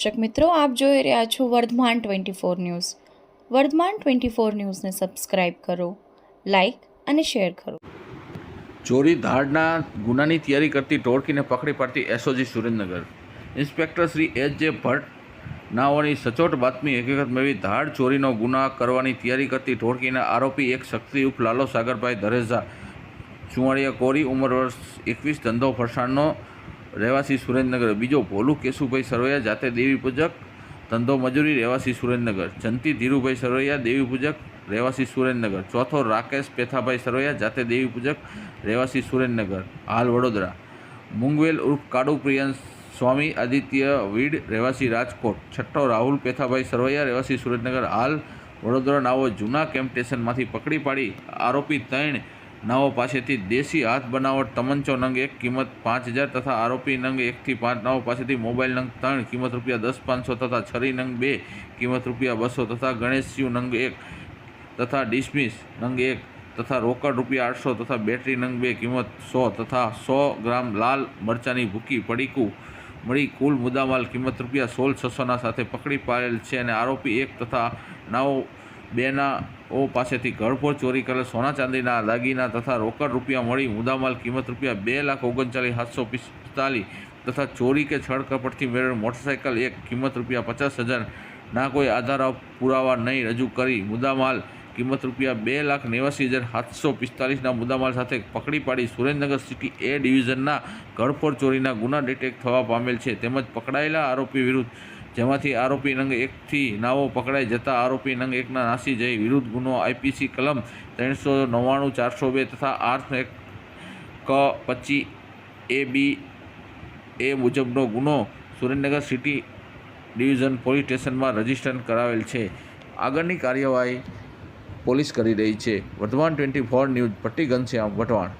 દર્શક મિત્રો, આપ જોઈ રહ્યા છો Vardhman twenty four news. Vardhman twenty four ન્યૂઝને સબસ્ક્રાઇબ કરો, લાઇક અને શેર કરો. ચોરી ધાડના ગુનાની તૈયારી કરતી ટોળકીને પકડી પાડતી SOG Surendranagar. Inspector Shri H J Bhatt નાઓની સચોટ બાતમી હકીકત મેળવી ધાડ ચોરીનો ગુના કરવાની તૈયારી કરતી ટોળકીના આરોપી એક શક્તિ ઉપ લાલો સાગરભાઈ ધરેજા ચુંવાળીયા કોરી ઉંમર વર્ષ એકવીસ, ધંધો ફરસાણનો રહેવાસી સુરેન્દ્રનગર. બીજો ભોલુ કેશુભાઈ સરવૈયા જાતે દેવી પૂજક, ધંધો મજૂરી રહેવાસી સુરેન્દ્રનગર. જંતી ધીરુભાઈ સરવૈયા દેવી પૂજક, રહેવાસી સુરેન્દ્રનગર. ચોથો રાકેશ પેથાભાઈ સરવૈયા જાતે દેવી પૂજક, રહેવાસી સુરેન્દ્રનગર. હાલ વડોદરા. મુંગવેલ ઉર્ફ કાડુ પ્રિયંશ સ્વામી આદિત્ય વીડ, રહેવાસી રાજકોટ. છઠ્ઠો રાહુલ પેથાભાઈ સરવૈયા રહેવાસી સુરેન્દ્રનગર. હાલ વડોદરા નાઓ જૂના કેમ્પ સ્ટેશનમાંથી પકડી પાડી આરોપી ત્રણ નાઓ પાસેથી દેશી હાથ બનાવટ તમંચો નંગ એક કિંમત પાંચ હજાર તથા આરોપી નંગ એકથી પાંચ. નાઓ પાસેથી મોબાઈલ નંગ ત્રણ, કિંમત રૂપિયા દસ પાંચસો તથા છરી નંગ બે, કિંમત રૂપિયા બસો તથા ગણેશશિવ નંગ એક તથા ડિસમિસ નંગ એક તથા રોકડ રૂપિયા આઠસો તથા બેટરી નંગ બે, કિંમત સો તથા સો ગ્રામ લાલ મરચાની ભૂકી પડીકું મળી કુલ મુદ્દામાલ કિંમત રૂપિયા સોળ છસોના સાથે પકડી પાડેલ છે અને આરોપી એક તથા નાઓ બેનાઓ પાસેથી ઘરફોડ ચોરી કરેલ સોના ચાંદીના દાગીના તથા રોકડ રૂપિયા મળી મુદ્દામાલ કિંમત રૂપિયા બે લાખ ઓગણચાલીસ સાતસો પિસ્તાલીસ તથા ચોરી કે છળ કપટથી મેળવેલ મોટરસાઇકલ એક કિંમત રૂપિયા પચાસ હજાર. ના કોઈ આધાર પુરાવા નહીં રજૂ કરી મુદ્દામાલ કિંમત રૂપિયા બે લાખ નેવાસી હજાર સાતસો પિસ્તાલીસના મુદ્દામાલ સાથે પકડી પાડી સુરેન્દ્રનગર સિટી એ ડિવિઝનના ઘરફોડ ચોરીના ગુના ડિટેક્ટ થવા પામેલ છે. તેમજ પકડાયેલા આરોપી વિરુદ્ધ જેમાંથી આરોપી નંગ એકથી નાવો પકડાઈ જતા આરોપી નંગ એકના નાસી જઈ વિરુદ્ધ ગુનો આઈપીસી કલમ ત્રણસો નવ્વાણું, ચારસો બે તથા આઠ એક ક પચી એ બી એ મુજબનો ગુનો સુરેન્દ્રનગર સિટી ડિવિઝન પોલીસ સ્ટેશનમાં રજિસ્ટર કરાવેલ છે. આગળની કાર્યવાહી પોલીસ કરી રહી છે. વર્ધમાન ટ્વેન્ટી ફોર ન્યૂઝ પટ્ટી ઘનશ્યામ વટવાણ